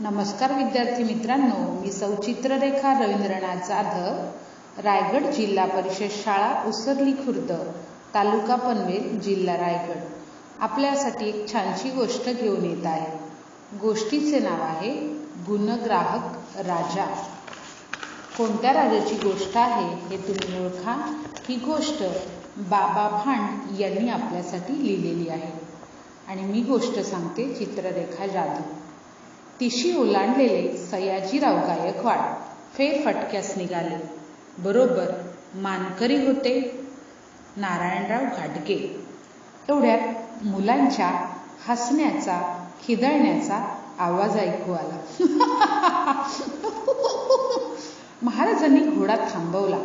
नमस्कार विद्यार्थी मित्रांनो मी सौचित्ररेखा रवींद्रनाथ जाधव रायगड जिल्हा परिषद शाळा उसरली खुर्द तालुका पनवेल जिल्हा रायगड. आपल्यासाठी एक छानशी गोष्ट घेऊन येत आहे. गोष्टीचे नाव आहे गुणग्राहक राजा. कोणत्या राजाची गोष्ट आहे हे तुम्ही ओळखा. ही गोष्ट बाबा भांड यांनी आपल्यासाठी लिहिलेली आहे. आणि मी गोष्ट सांगते चित्ररेखा जाधव. तिशी ओलांडलेले सयाजीराव गायकवाड फेरफटक्यास निघाले. बरोबर मानकरी होते. नारायणराव घाटगे. एवढ्यात मुलांच्या हसण्याचा खिदळण्याचा आवाज ऐकू आला. महाराजांनी घोडा थांबवला.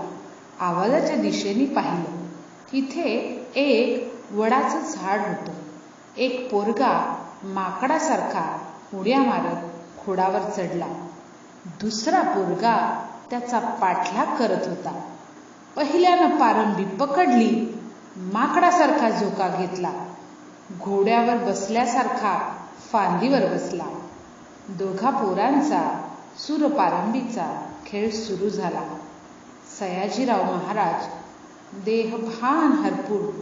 आवाजाच्या दिशेने पाहिलं. तिथे एक वडाचं झाड होतं. एक पोरगा माकडासारखा उड्या मारत खोडावर चढला. दुसरा पोरगा त्याचा पाठलाग करत होता. पहिल्यानं पारंबी पकडली माकडासारखा झोका घेतला. घोड्यावर बसल्यासारखा फांदीवर बसला. दोघा पोरांचा सुरपारंबीचा खेळ सुरू झाला. सयाजीराव महाराज देहभान हरपून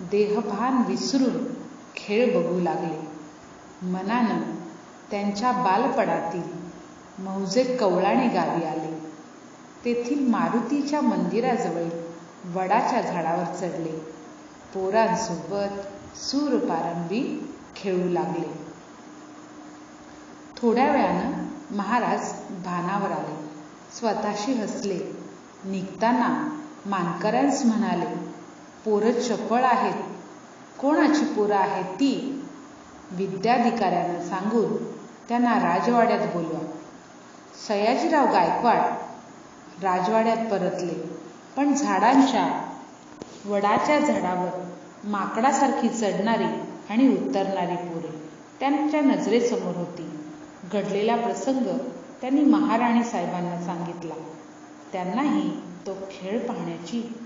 देहभान विसरून खेळ बघू लागले. मनानं त्यांच्या बालपणातील मौजे कवळाणे गावी आले. तेथील मारुतीच्या मंदिराजवळ वडाच्या झाडावर चढले. पोरांसोबत सूरपारंबी खेळू लागले. थोड्या वेळानं महाराज भानावर आले. स्वतःशी हसले. निघताना मानकऱ्यांस म्हणाले पोरं चपळ आहेत. कोणाची पोरं आहेत ती? विद्याधिकाऱ्यांना सांगून त्यांना राजवाड्यात बोलवा. सयाजीराव गायकवाड राजवाड्यात परतले. पण झाडांच्या वडाच्या झाडावर माकडासारखी चढणारी आणि उतरणारी पोरे त्यांच्या नजरेसमोर होती. घडलेला प्रसंग त्यांनी महाराणी साहेबांना सांगितला. त्यांनाही तो खेळ पाहण्याची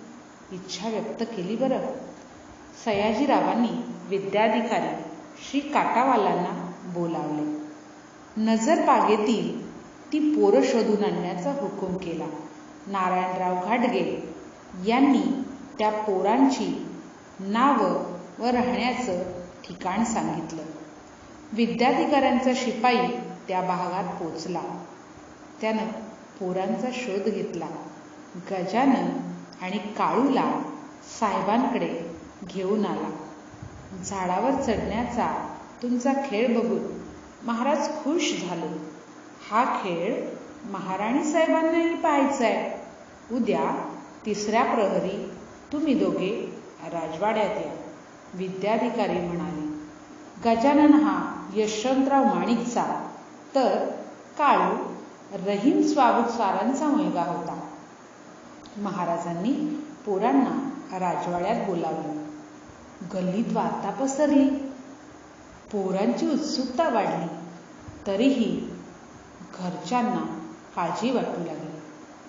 इच्छा व्यक्त केली बरं. सयाजीरावांनी विद्याधिकारी श्री काटावालांना बोलावले. नजरबागेतील ती पोरं शोधून आणण्याचा हुकूम केला. नारायणराव घाटगे यांनी त्या पोरांची नावं व राहण्याचं ठिकाण सांगितलं. विद्याधिकाऱ्यांचा शिपाई त्या भागात पोचला. त्यानं पोरांचा शोध घेतला. गजानन आणि काळूला साहेबांकडे घेऊन आला. झाडावर चढण्याचा तुमचा खेळ बघून महाराज खुश झाले. हा खेळ महाराणी साहेबांनाही पाहायचा आहे. उद्या तिसऱ्या प्रहरी तुम्ही दोघे राजवाड्यात या. विद्याधिकारी म्हणाले गजानन हा यशवंतराव माणिकचा तर काळू रहीम स्वागतस्वारांचा मुलगा होता. महाराजांनी पोरांना राजवाड्यात बोलावले. गल्लीत वार्ता पसरली. पोरांची उत्सुकता वाढली. तरीही घरच्यांना काळजी वाटू लागली.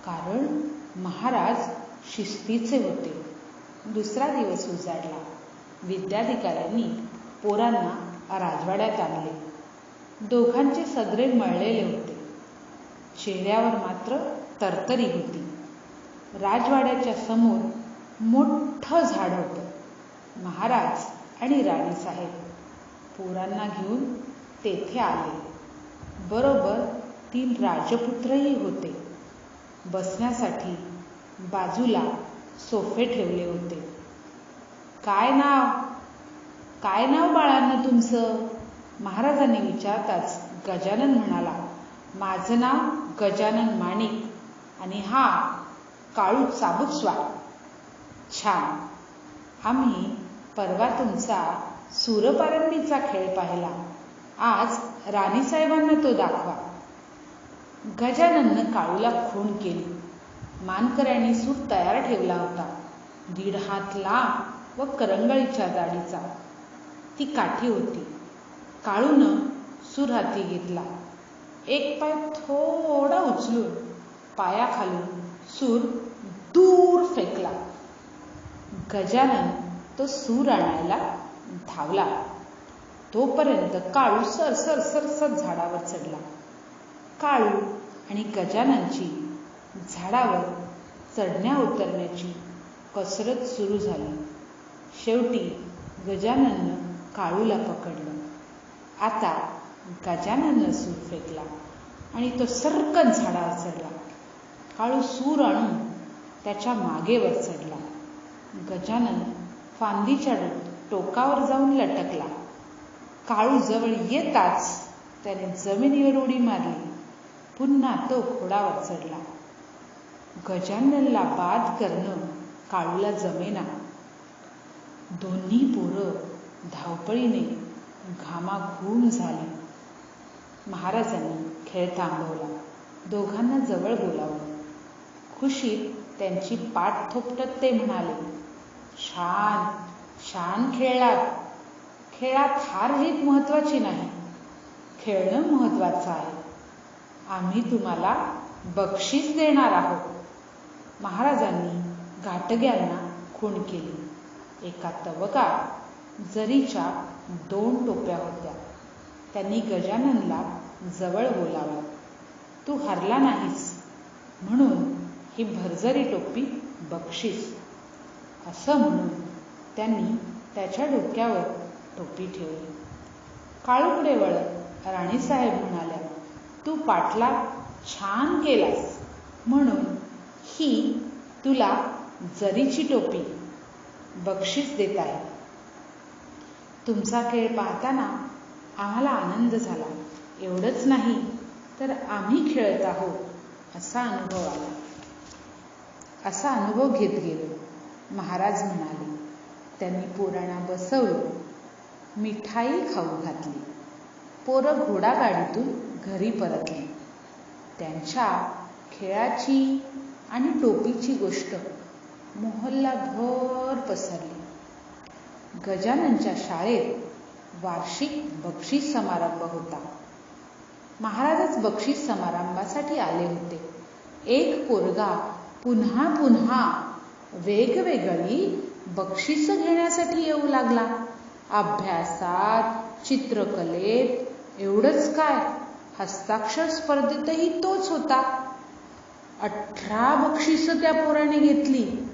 कारण महाराज शिस्तीचे होते. दुसरा दिवस उजाडला. विद्याधिकाऱ्यांनी पोरांना राजवाड्यात आणले. दोघांचे सदरे मळलेले होते. चेहऱ्यावर मात्र तरतरी होती. राजवाड्याच्या समोर मोठं झाड होतं. महाराज आणि राणीसाहेब. पोरांना घेऊन तेथे आले. बरोबर तीन राजपुत्रही होते. बसण्यासाठी बाजूला सोफे ठेवले होते. काय नाव? काय नाव बाळांना तुमचं? महाराजांनी विचारताच गजानन म्हणाला माझं नाव गजानन माणिक आणि हा काळू चाबूकस्वार छान. आम्ही परवा तुमचा सूरपारंबीचा खेळ पाहिला. आज राणीसाहेबांना तो दाखवा. गजानननं काळूला खून केली. मानकऱ्यांनी सूर तयार ठेवला होता. दीड हात लांब व करंगळीच्या जाडीचा. ती काठी होती. काळूनं सूर हाती घेतला. एक पाय थोडा उचलून पायाखालून सूर दूर फेकला. गजानन तो सूर आणायला धावला. तोपर्यंत काळू सर सर सर सर झाडावर चढला. काळू आणि गजाननची झाडावर चढण्या उतरण्याची कसरत सुरू झाली. शेवटी गजानननं काळूला पकडलं. आता गजानननं सूर फेकला आणि तो सरकन झाडावर चढला. काळू सूर आणून त्याच्या मागेवर चढला. गजानन फांदीच्या टोकावर जाऊन लटकला. काळू जवळ येताच त्याने जमिनीवर उडी मारली. पुन्हा तो घोडावर चढला गजाननला बाद करणं काळूला जमेना. दोन्ही पोरं धावपळीने घामाघूम झाली. महाराजांनी खेळ थांबवला. दोघांना जवळ बोलावलं. खुशीत त्यांची पाठ थोपटत ते म्हणाले छान छान खेळलात खेळात हार जीत महत्वाची नाही. खेळणं महत्वाचं आहे. आम्ही तुम्हाला बक्षीस देणार आहोत. महाराजांनी घाटग्यांना खूण केली. एका तवकात जरीच्या दोन टोप्या होत्या. त्यांनी गजाननला जवळ बोलावलं. तू हरला नाहीस. म्हणून ही भरजरी टोपी बक्षीस. असं म्हणून त्यांनी त्याच्या डोक्यावर टोपी ठेवली. काळूकडे वळत राणीसाहेब म्हणाल्या तू पाटला छान केलास. म्हणून ही तुला जरीची टोपी बक्षीस देत आहे. तुमचा खेळ पाहताना आम्हाला आनंद झाला. एवढंच नाही तर आम्ही खेळत आहोत असा अनुभव आला. असा अनुभव घेत गेलो. महाराज म्हणाले त्यांनी पुराणा बसवलं. मिठाई खाऊ घातली. पोरं घोडागाडीतून घरी परतली. त्यांच्या खेळाची आणि टोपीची गोष्ट मोहल्लाभर पसरली. गजाननच्या शाळेत वार्षिक बक्षीस समारंभ होता. महाराजच बक्षीस समारंभासाठी आले होते. एक पोरगा पुन्हा पुन्हा वेगवेगळी बक्षिसं घेण्यासाठी येऊ लागला. अभ्यासात चित्रकलेत एवढंच काय? हस्ताक्षर स्पर्धेतही तोच होता. अठरा बक्षिसं त्या पोराने घेतली.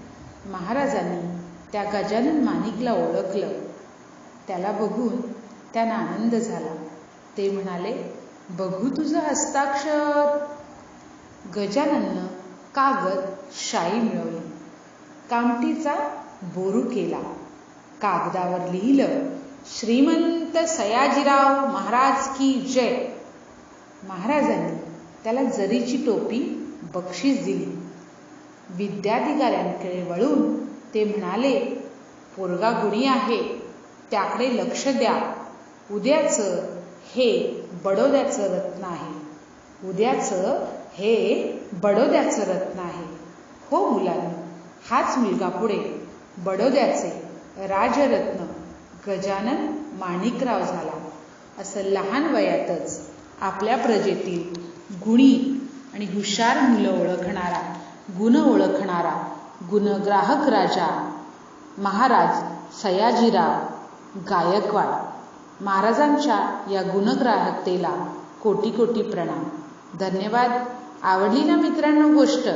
महाराजांनी त्या गजानन माणिकला ओळखलं. त्याला बघून त्यांना आनंद झाला. ते म्हणाले बघू तुझं हस्ताक्षर. गजानननं कागद शाई मिळवली. कामटीचा बोरू केला. कागदावर लिहिलं श्रीमंत सयाजीराव महाराज की जय. महाराजांनी त्याला जरीची टोपी बक्षीस दिली. विद्याधिकाऱ्यांकडे वळून ते म्हणाले पोरगा गुणी आहे त्याकडे लक्ष द्या. उद्याचं हे बडोद्याचं रत्न आहे. उद्याचं हे बडोद्याचं रत्न आहे. हो मुलांनी हाच मुलगा पुढे बडोद्याचे राजरत्न गजानन माणिकराव झाला. असं लहान वयातच आपल्या प्रजेतील गुणी आणि हुशार मुलं ओळखणारा गुण ओळखणारा गुणग्राहक राजा महाराज सयाजीराव गायकवाड महाराजांच्या या गुणग्राहकतेला कोटी कोटी प्रणाम. धन्यवाद. आवडली ना मित्रांनो गोष्ट?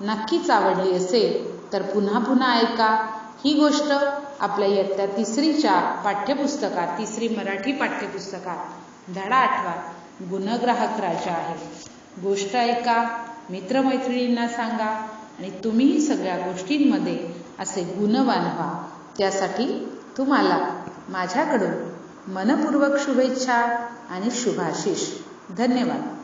नक्कीच आवडली असेल तर पुन्हा पुन्हा ऐका ही गोष्ट. आपल्या इयत्ता तिसरीच्या पाठ्यपुस्तकात तिसरी मराठी पाठ्यपुस्तकात धडा आठवा गुणग्राहक राजा आहे. गोष्ट ऐका मित्रमैत्रिणींना सांगा आणि तुम्हीही सगळ्या गोष्टींमध्ये असे गुणवान व्हा त्यासाठी तुम्हाला माझ्याकडून मनपूर्वक शुभेच्छा आणि शुभाशिष. धन्यवाद.